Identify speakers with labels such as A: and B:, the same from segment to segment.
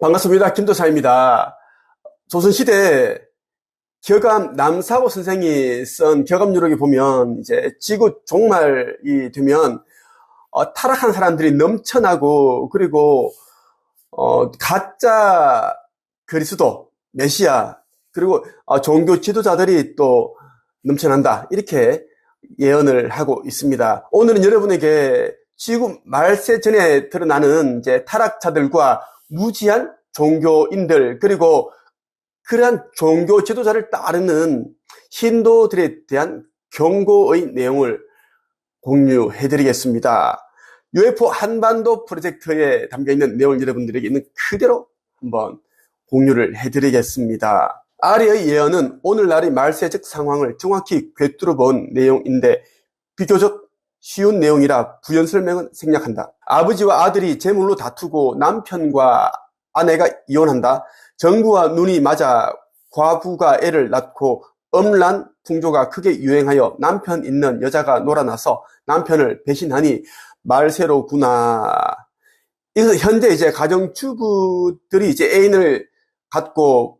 A: 반갑습니다. 김도사입니다. 조선시대 격암 남사고 선생이 쓴 격암 유록에 보면 이제 지구 종말이 되면 어, 타락한 사람들이 넘쳐나고 그리고 어, 가짜 그리스도 메시아 그리고 어, 종교 지도자들이 또 넘쳐난다 이렇게 예언을 하고 있습니다. 오늘은 여러분에게 지구 말세 전에 드러나는 이제 타락자들과 무지한 종교인들 그리고 그러한 종교 지도자를 따르는 힌두들에 대한 경고의 내용을 공유해 드리겠습니다. UFO 한반도 프로젝트에 담겨 있는 내용을 여러분들에게 있는 그대로 한번 공유를 해 드리겠습니다. 아리의 예언은 오늘날의 말세적 상황을 정확히 꿰뚫어 본 내용인데 비교적 쉬운 내용이라 부연 설명은 생략한다. 아버지와 아들이 재물로 다투고 남편과 아내가 이혼한다. 정부와 눈이 맞아 과부가 애를 낳고 엄란 풍조가 크게 유행하여 남편 있는 여자가 놀아나서 남편을 배신하니 말세로구나. 현재 이제 가정주부들이 이제 애인을 갖고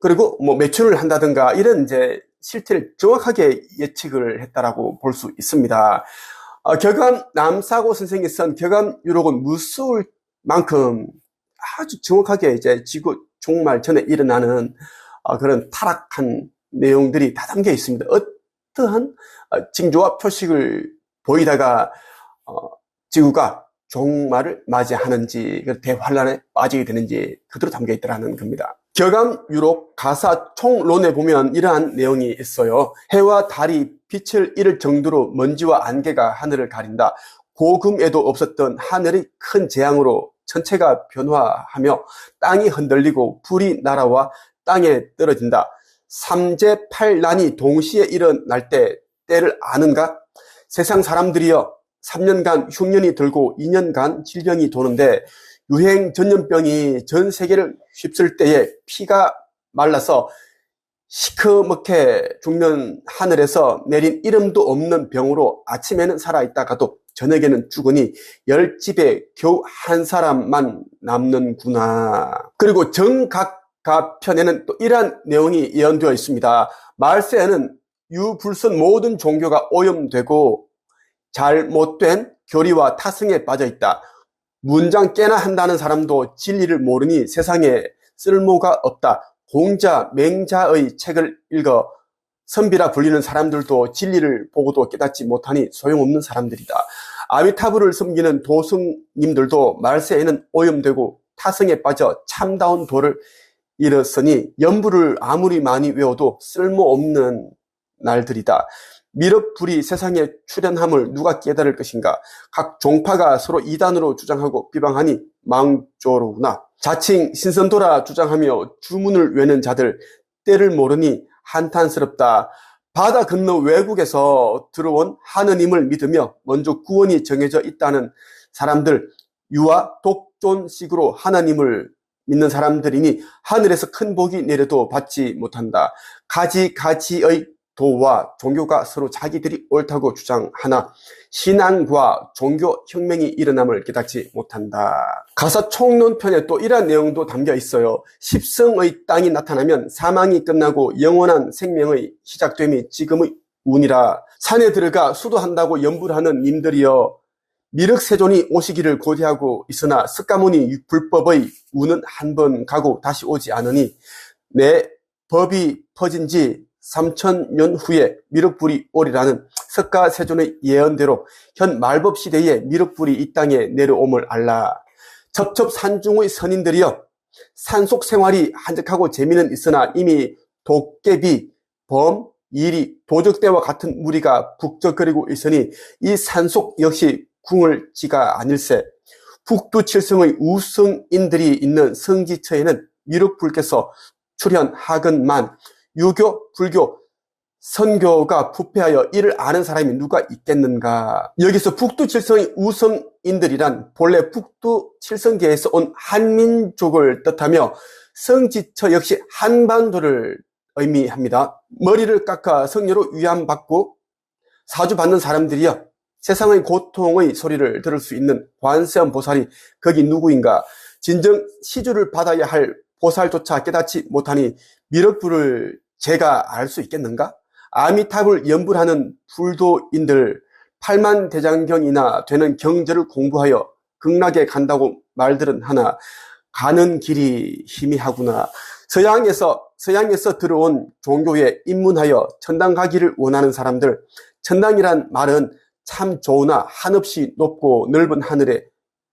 A: 그리고 뭐 매출을 한다든가 이런 이제 실태를 정확하게 예측을 했다라고 볼 수 있습니다. 어, 격암 남사고 선생이 쓴 격암 유록은 무서울 만큼 아주 정확하게 이제 지구 종말 전에 일어나는 어, 그런 타락한 내용들이 다 담겨 있습니다. 어떠한 어, 징조와 표식을 보이다가 어, 지구가 종말을 맞이하는지 그 대환란에 빠지게 되는지 그대로 담겨 있더라는 겁니다. 격암 유록 가사 총론에 보면 이러한 내용이 있어요. 해와 달이 빛을 잃을 정도로 먼지와 안개가 하늘을 가린다. 고금에도 없었던 하늘의 큰 재앙으로 전체가 변화하며 땅이 흔들리고 불이 날아와 땅에 떨어진다. 삼재 팔난이 동시에 일어날 때 때를 아는가? 세상 사람들이여 3년간 흉년이 들고 2년간 질병이 도는데 유행 전염병이 전 세계를 휩쓸 때에 피가 말라서 시커멓게 죽는 하늘에서 내린 이름도 없는 병으로 아침에는 살아있다가도 저녁에는 죽으니 열 집에 겨우 한 사람만 남는구나. 그리고 정각가 편에는 또 이러한 내용이 예언되어 있습니다. 말세에는 유불선 모든 종교가 오염되고 잘못된 교리와 타성에 빠져 있다. 문장 깨나 한다는 사람도 진리를 모르니 세상에 쓸모가 없다. 공자, 맹자의 책을 읽어 선비라 불리는 사람들도 진리를 보고도 깨닫지 못하니 소용없는 사람들이다. 아미타부를 섬기는 도승님들도 말세에는 오염되고 타성에 빠져 참다운 도를 잃었으니 연부를 아무리 많이 외워도 쓸모없는 날들이다. 미륵불이 세상에 출현함을 누가 깨달을 것인가? 각 종파가 서로 이단으로 주장하고 비방하니 망조로구나. 자칭 신선도라 주장하며 주문을 외는 자들 때를 모르니 한탄스럽다. 바다 건너 외국에서 들어온 하느님을 믿으며 먼저 구원이 정해져 있다는 사람들 유아 독존식으로 하나님을 믿는 사람들이니 하늘에서 큰 복이 내려도 받지 못한다. 가지가지의 도와 종교가 서로 자기들이 옳다고 주장하나 신앙과 종교 혁명이 일어남을 깨닫지 못한다. 가사 총론편에 또 이러한 내용도 담겨 있어요. 십성의 땅이 나타나면 사망이 끝나고 영원한 생명의 시작됨이 지금의 운이라 산에 들어가 수도한다고 연부를 하는 님들이여 미륵세존이 오시기를 고대하고 있으나 석가모니 불법의 운은 한 번 가고 다시 오지 않으니 내 법이 퍼진 지 3천년 후에 미륵불이 오리라는 석가세존의 예언대로 현 말법 시대에 미륵불이 이 땅에 내려옴을 알라. 첩첩산중의 선인들이여 산속 생활이 한적하고 재미는 있으나 이미 도깨비, 범, 일이, 도적대와 같은 무리가 북적거리고 있으니 이 산속 역시 궁을 지가 아닐세. 북두칠성의 우성인들이 있는 성지처에는 미륵불께서 출현하건만 유교, 불교, 선교가 부패하여 이를 아는 사람이 누가 있겠는가? 여기서 북두 칠성의 우성인들이란 본래 북두 칠성계에서 온 한민족을 뜻하며 성지처 역시 한반도를 의미합니다. 머리를 깎아 성녀로 위안받고 사주받는 사람들이여 세상의 고통의 소리를 들을 수 있는 관세음 보살이 거기 누구인가? 진정 시주를 받아야 할 보살조차 깨닫지 못하니 미륵불을 제가 알 수 있겠는가? 아미탑을 연불하는 불도인들 팔만대장경이나 되는 경제를 공부하여 극락에 간다고 말들은 하나 가는 길이 희미하구나. 서양에서 서양에서 들어온 종교에 입문하여 천당 가기를 원하는 사람들 천당이란 말은 참 좋으나 한없이 높고 넓은 하늘에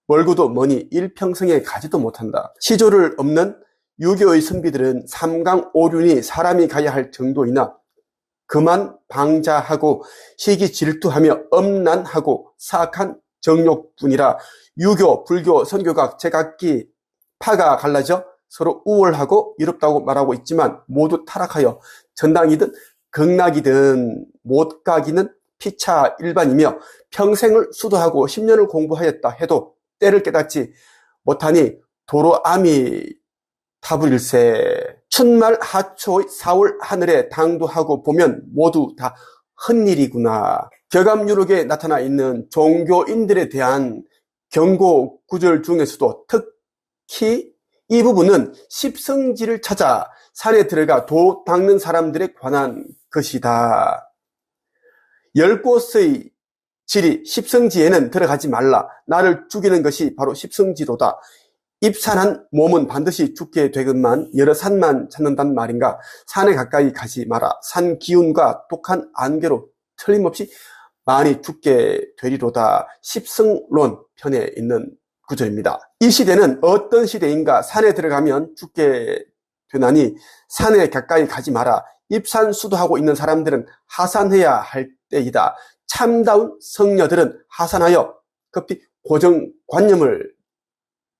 A: 멀고도 머니 일평생에 가지도 못한다. 시조를 없는 유교의 선비들은 삼강 오륜이 사람이 가야 할 정도이나 그만 방자하고 시기 질투하며 엄난하고 사악한 정욕뿐이라 유교, 불교, 선교각 제각기 파가 갈라져 서로 우월하고 이롭다고 말하고 있지만 모두 타락하여 전당이든 극락이든 못 가기는 피차 일반이며 평생을 수도하고 10년을 공부하였다 해도 때를 깨닫지 못하니 도로 암이 타불일세 춘말 하초의 4월 하늘에 당도하고 보면 모두 다 헛일이구나. 격암유록에 나타나 있는 종교인들에 대한 경고 구절 중에서도 특히 이 부분은 십성지를 찾아 산에 들어가 도 닦는 사람들에 관한 것이다. 열 곳의 지리 십성지에는 들어가지 말라. 나를 죽이는 것이 바로 십성지로다. 입산한 몸은 반드시 죽게 되건만 여러 산만 찾는단 말인가? 산에 가까이 가지 마라. 산 기운과 독한 안개로 틀림없이 많이 죽게 되리로다. 십성론 편에 있는 구절입니다. 이 시대는 어떤 시대인가? 산에 들어가면 죽게 되나니 산에 가까이 가지 마라. 입산 수도하고 있는 사람들은 하산해야 할 때이다. 참다운 성녀들은 하산하여 급히 고정관념을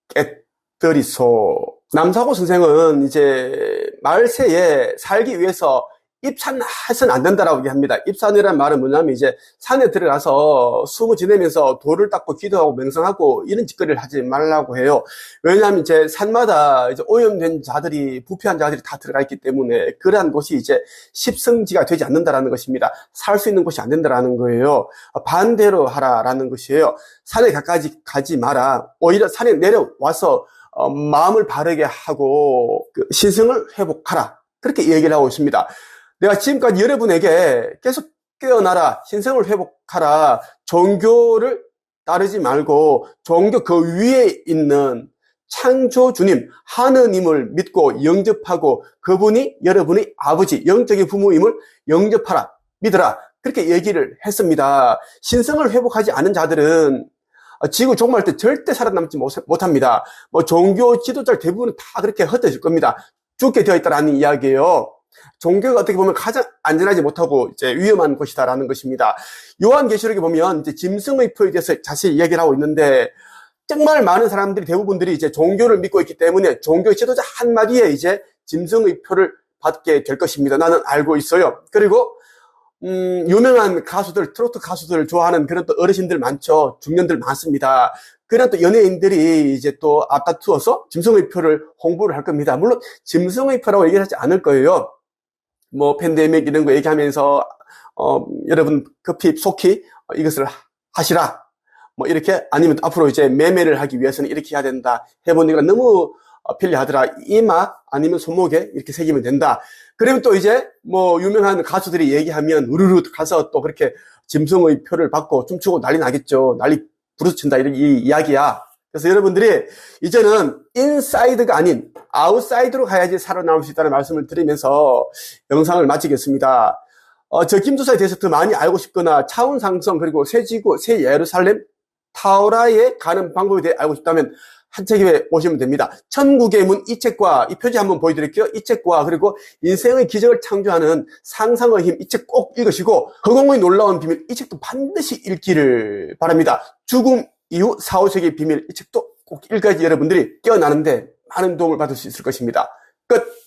A: 깨 뜨리소. 남사고 선생은 이제 말세에 살기 위해서 입산해서는 안 된다라고 얘기합니다. 입산이라는 말은 뭐냐면 이제 산에 들어가서 숨을 지내면서 돌을 닦고 기도하고 명상하고 이런 짓거리를 하지 말라고 해요. 왜냐하면 이제 산마다 이제 오염된 자들이 부패한 자들이 다 들어가 있기 때문에 그러한 곳이 이제 십성지가 되지 않는다라는 것입니다. 살 수 있는 곳이 안 된다라는 거예요. 반대로 하라라는 것이에요. 산에 가까이 가지 마라. 오히려 산에 내려와서 어, 마음을 바르게 하고 그 신성을 회복하라. 그렇게 얘기를 하고 있습니다. 내가 지금까지 여러분에게 계속 깨어나라, 신성을 회복하라, 종교를 따르지 말고 종교 그 위에 있는 창조주님, 하느님을 믿고 영접하고 그분이 여러분의 아버지, 영적인 부모임을 영접하라, 믿어라. 그렇게 얘기를 했습니다. 신성을 회복하지 않은 자들은 지구 종말 때 절대 살아남지 못합니다. 뭐 종교 지도자 대부분 다 그렇게 흩어질 겁니다. 죽게 되어 있다라는 이야기예요. 종교가 어떻게 보면 가장 안전하지 못하고 이제 위험한 곳이다라는 것입니다. 요한계시록에 보면 이제 짐승의 표에 대해서 자세히 이야기를 하고 있는데 정말 많은 사람들이 대부분들이 이제 종교를 믿고 있기 때문에 종교 지도자 한마디에 이제 짐승의 표를 받게 될 것입니다. 나는 알고 있어요. 그리고 음, 유명한 가수들, 트로트 가수들 좋아하는 그런 또 어르신들 많죠. 중년들 많습니다. 그런 또 연예인들이 이제 또 앞다투어서 짐승의 표를 홍보를 할 겁니다. 물론 짐승의 표라고 얘기를 하지 않을 거예요. 뭐 팬데믹 이런 거 얘기하면서 어, 여러분 급히 속히 이것을 하시라. 뭐 이렇게 아니면 앞으로 이제 매매를 하기 위해서는 이렇게 해야 된다. 해보니까 너무 편리하더라. 이마 아니면 손목에 이렇게 새기면 된다. 그러면 또 이제 뭐 유명한 가수들이 얘기하면 우르르 가서 또 그렇게 짐승의 표를 받고 춤추고 난리 나겠죠. 난리 부르친다 이런 이 이야기야. 그래서 여러분들이 이제는 인사이드가 아닌 아웃사이드로 가야지 살아남을 수 있다는 말씀을 드리면서 영상을 마치겠습니다. 어, 저 김두사에 대해서 더 많이 알고 싶거나 차원 상성 그리고 새 지구, 새 예루살렘, 타오라에 가는 방법에 대해 알고 싶다면 한 책에 보시면 됩니다. 천국의 문 이 책과 이 표지 한번 보여드릴게요. 이 책과 그리고 인생의 기적을 창조하는 상상의 힘 이 책 꼭 읽으시고 허공의 놀라운 비밀 이 책도 반드시 읽기를 바랍니다. 죽음 이후 사후세계의 비밀 이 책도 꼭 읽어야지 여러분들이 깨어나는데 많은 도움을 받을 수 있을 것입니다. 끝!